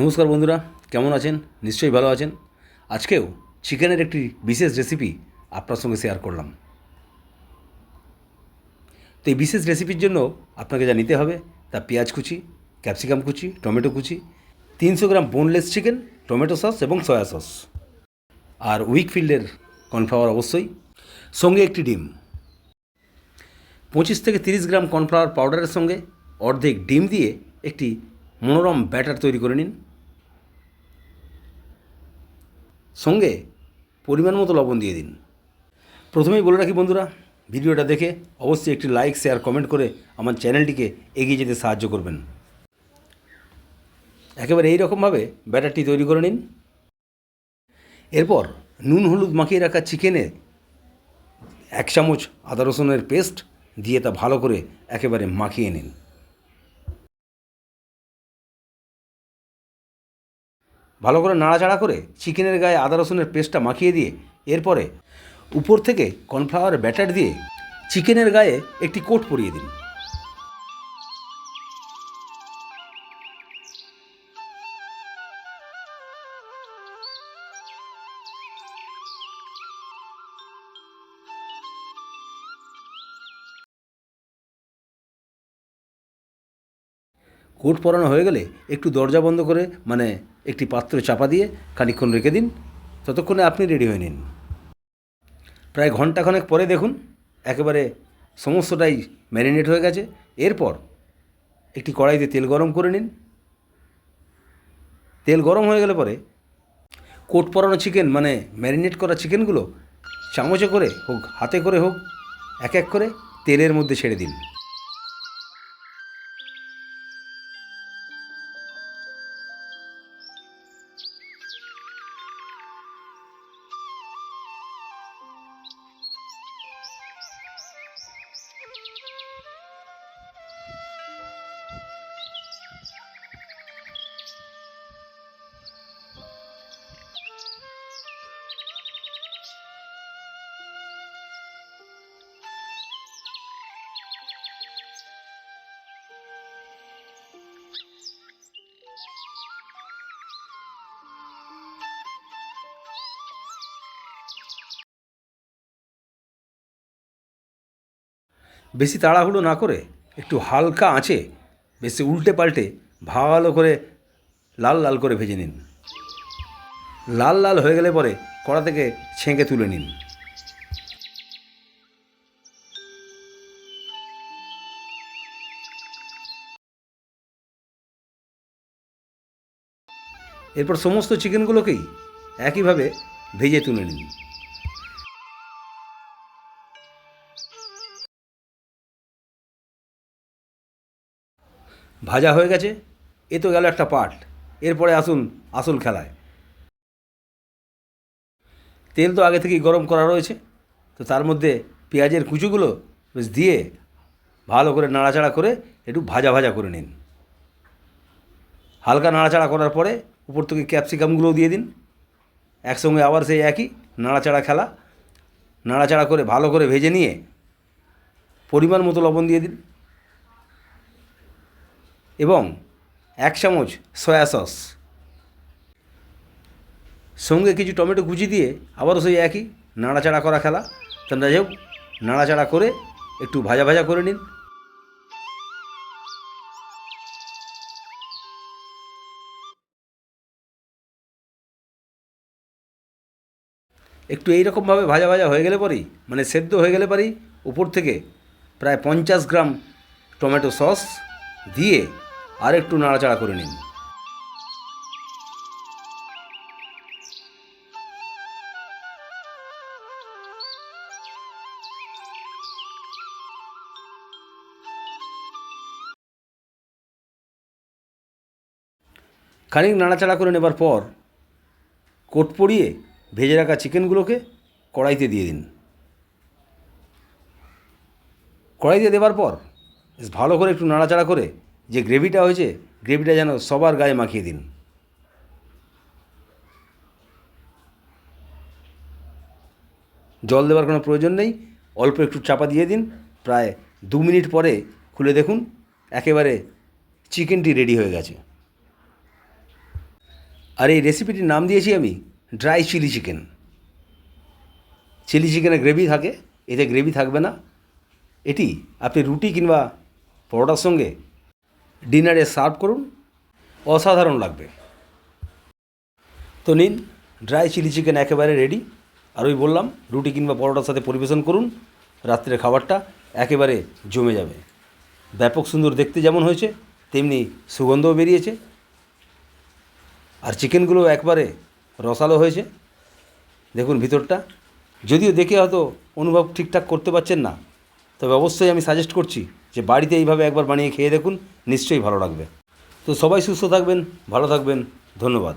নমস্কার বন্ধুরা, কেমন আছেন? নিশ্চয়ই ভালো আছেন। আজকেও চিকেনের একটি বিশেষ রেসিপি আপনার সঙ্গে শেয়ার করলাম। তো এই বিশেষ রেসিপির জন্য আপনাকে যা নিতে হবে, তা পেঁয়াজ কুচি ক্যাপসিকাম কুচি, টমেটো কুচি, তিনশো gram boneless chicken tomato sauce এবং সয়া সস আর উইকফিল্ডের কর্নফ্লাওয়ার অবশ্যই। সঙ্গে একটি ডিম। পঁচিশ থেকে তিরিশ গ্রাম কর্নফ্লাওয়ার পাউডারের সঙ্গে অর্ধেক ডিম দিয়ে একটি মনোরম ব্যাটার তৈরি করে নিন। সঙ্গে পরিমাণ মতো লবণ দিয়ে দিন। প্রথমেই বলে রাখি বন্ধুরা, ভিডিওটা দেখে অবশ্যই একটি লাইক, শেয়ার, কমেন্ট করে আমার চ্যানেলটিকে এগিয়ে যেতে সাহায্য করবেন। একেবারে এই রকমভাবে ব্যাটারটি তৈরি করে নিন। এরপর নুন, হলুদ মাখিয়ে রাখা চিকেনে এক চামচ আদা রসুনের পেস্ট দিয়ে তা ভালো করে একেবারে মাখিয়ে নিন। ভালো করে নাড়াচাড়া করে চিকেনের গায়ে আদা রসুনের পেস্টটা মাখিয়ে দিয়ে এরপরে উপর থেকে কর্নফ্লাওয়ার ব্যাটার দিয়ে চিকেনের গায়ে একটি কোট পরিয়ে দিন। কোট পরানো হয়ে গেলে একটু দরজা বন্ধ করে মানে একটি পাত্রে চাপা দিয়ে খানিকক্ষণ রেখে দিন। ততক্ষণে আপনি রেডি হয়ে নিন। প্রায় ঘন্টাখানেক পরে দেখুন, একেবারে সমস্তটাই ম্যারিনেট হয়ে গেছে। এরপর একটি কড়াইতে তেল গরম করে নিন। তেল গরম হয়ে গেলে পরে কোট পরানো চিকেন মানে ম্যারিনেট করা চিকেনগুলো চামচে করে হোক, হাতে করে হোক, এক এক করে তেলের মধ্যে ছেড়ে দিন। বেশি তাড়াহুড়ো না করে একটু হালকা আঁচে বেশি উল্টে পাল্টে ভালো করে লাল লাল করে ভেজে নিন। লাল লাল হয়ে গেলে পরে কড়া থেকে ছেঁকে তুলে নিন। এরপর সমস্ত চিকেনগুলোকেই একইভাবে ভেজে তুলে নিন। ভাজা হয়ে গেছে, এ তো গেল একটা পার্ট। এরপরে আসুন আসল খেলায়। তেল তো আগে থেকেই গরম করা রয়েছে, তো তার মধ্যে পেঁয়াজের কুচুগুলো বেশ দিয়ে ভালো করে নাড়াচাড়া করে একটু ভাজা ভাজা করে নিন। হালকা নাড়াচাড়া করার পরে উপর থেকে ক্যাপসিকামগুলোও দিয়ে দিন। একসঙ্গে আবার সেই একই নাড়াচাড়া খেলা। নাড়াচাড়া করে ভালো করে ভেজে নিয়ে পরিমাণ মতো লবণ দিয়ে দিন। এবং এক চামচ সয়া সস। সঙ্গে কিছু টমেটো কুচি দিয়ে আবারও সেই একই নাড়াচাড়া করা খেলা। তোমরা যাই হোক, নাড়াচাড়া করে একটু ভাজা ভাজা করে নিন। একটু এইরকমভাবে ভাজা ভাজা হয়ে গেলে পরেই মানে সেদ্ধ হয়ে গেলে পরেই, উপর থেকে প্রায় পঞ্চাশ গ্রাম টমেটো সস দিয়ে আর একটু নাড়াচাড়া করে নিন। খানিক নাড়াচাড়া করে নেবার পর কোট পরিয়ে ভেজে রাখা চিকেনগুলোকে কড়াইতে দিয়ে দিন। কড়াইতে দেওয়ার পর ভালো করে একটু নাড়াচাড়া করে যে গ্রেভিটা হয়েছে, গ্রেভিটা যেন সবার গায়ে মাখিয়ে দিন। জল দেওয়ার কোনো প্রয়োজন নেই, অল্প একটু চাপা দিয়ে দিন, প্রায় দু মিনিট পরে খুলে দেখুন, একেবারে চিকেনটি রেডি হয়ে গেছে। আর এই রেসিপিটির নাম দিয়েছি আমি, ড্রাই চিলি চিকেন। চিলি চিকেনের গ্রেভি থাকে, এতে গ্রেভি থাকবে না। এটি আপনি রুটি কিংবা পরোটার সঙ্গে ডিনারে সার্ভ করুন, অসাধারণ লাগবে। তো নিন, ড্রাই চিলি চিকেন একেবারে রেডি। আর ওই বললাম, রুটি কিংবা পরোটার সাথে পরিবেশন করুন, রাত্রের খাবারটা একেবারে জমে যাবে। ব্যাপক সুন্দর দেখতে যেমন হয়েছে, তেমনি সুগন্ধও বেরিয়েছে। আর চিকেনগুলো একবারে রসালো হয়েছে। দেখুন ভিতরটা। যদিও দেখে হয়তো অনুভব ঠিকঠাক করতে পারছেন না, তবে অবশ্যই আমি সাজেস্ট করছি যে বাড়িতে এইভাবে একবার বানিয়ে খেয়ে দেখুন নিশ্চয়ই ভালো লাগবে। তো সবাই সুস্থ থাকবেন ভালো থাকবেন। ধন্যবাদ।